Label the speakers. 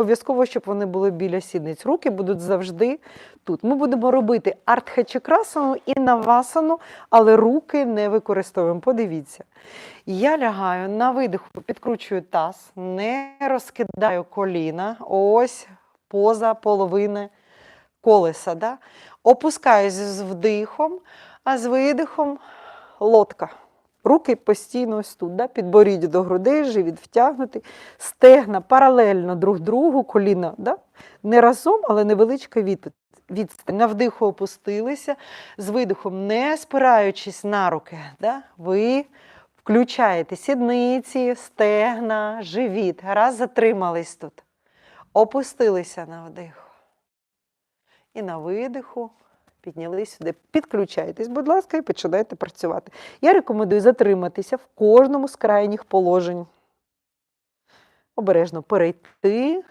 Speaker 1: обов'язково, щоб вони були біля сідниць. Руки будуть завжди тут. Ми будемо робити артхачакрасану і навасану, але руки не використовуємо. Подивіться. Я лягаю на видиху, підкручую таз, не розкидаю коліна. Ось поза половини колеса. Да? Опускаюсь з вдихом, а з видихом лодка. Руки постійно ось тут, да? підборіддя до грудей, живіт втягнутий, стегна паралельно друг другу, коліна. Да? Не разом, але невеличка від- відстань. На вдиху опустилися, з видихом, не спираючись на руки. Да? Ви включаєте сідниці, стегна, живіт. Раз затримались тут. Опустилися на вдиху. І на видиху піднялись сюди. Підключайтесь, будь ласка, і починайте працювати. Я рекомендую затриматися в кожному з крайніх положень. Обережно перейти